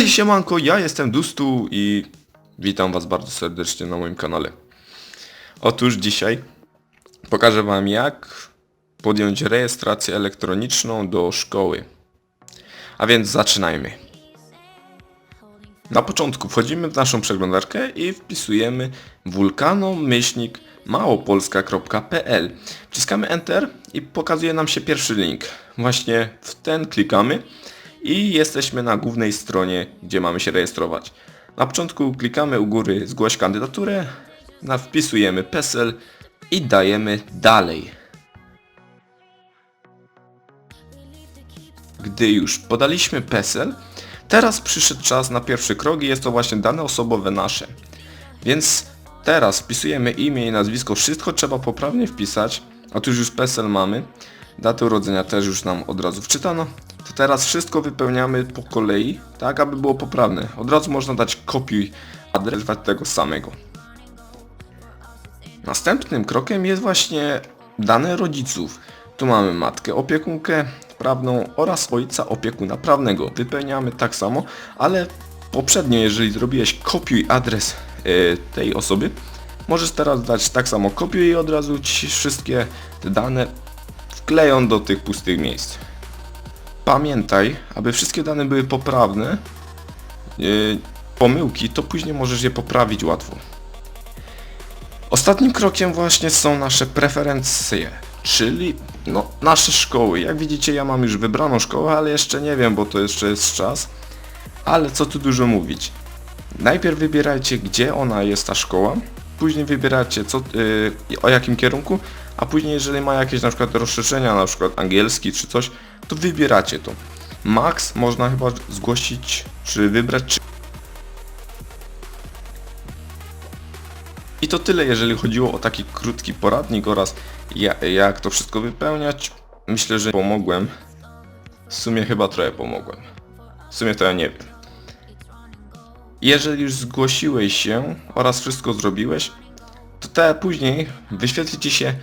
Hej siemanko, ja jestem Dustu i witam was bardzo serdecznie na moim kanale. Otóż dzisiaj pokażę wam jak podjąć rejestrację elektroniczną do szkoły. A więc zaczynajmy. Na początku wchodzimy w naszą przeglądarkę i wpisujemy wulkanomyślnik małopolska.pl Wciskamy Enter i pokazuje nam się pierwszy link. Właśnie w ten klikamy i jesteśmy na głównej stronie, gdzie mamy się rejestrować. Na początku klikamy u góry zgłoś kandydaturę, wpisujemy PESEL i dajemy dalej. Gdy już podaliśmy PESEL, teraz przyszedł czas na pierwszy krok i jest to właśnie dane osobowe nasze. Więc teraz wpisujemy imię i nazwisko, wszystko trzeba poprawnie wpisać, tu już PESEL mamy, datę urodzenia też już nam od razu wczytano, teraz wszystko wypełniamy po kolei, tak aby było poprawne. Od razu można dać kopiuj adres tego samego. Następnym krokiem jest właśnie dane rodziców. Tu mamy matkę opiekunkę prawną oraz ojca opiekuna prawnego. Wypełniamy tak samo, ale poprzednio jeżeli zrobiłeś kopiuj adres e, tej osoby, możesz teraz dać tak samo kopiuj i od razu ci wszystkie dane wkleją do tych pustych miejsc. Pamiętaj, aby wszystkie dane były poprawne, yy, pomyłki, to później możesz je poprawić łatwo. Ostatnim krokiem właśnie są nasze preferencje, czyli no, nasze szkoły. Jak widzicie ja mam już wybraną szkołę, ale jeszcze nie wiem, bo to jeszcze jest czas. Ale co tu dużo mówić. Najpierw wybierajcie gdzie ona jest ta szkoła, później wybieracie co, yy, o jakim kierunku, a później jeżeli ma jakieś na przykład rozszerzenia, na przykład angielski czy coś, to wybieracie to. Max można chyba zgłosić, czy wybrać, czy... I to tyle, jeżeli chodziło o taki krótki poradnik oraz ja, jak to wszystko wypełniać. Myślę, że pomogłem. W sumie chyba trochę pomogłem. W sumie to ja nie wiem. Jeżeli już zgłosiłeś się oraz wszystko zrobiłeś, to te później wyświetli Ci się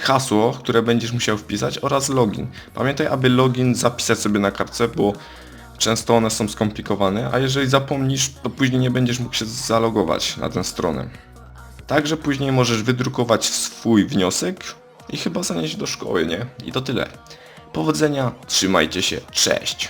hasło, które będziesz musiał wpisać oraz login. Pamiętaj, aby login zapisać sobie na kartce, bo często one są skomplikowane, a jeżeli zapomnisz, to później nie będziesz mógł się zalogować na tę stronę. Także później możesz wydrukować swój wniosek i chyba zanieść do szkoły, nie? I to tyle. Powodzenia, trzymajcie się, cześć!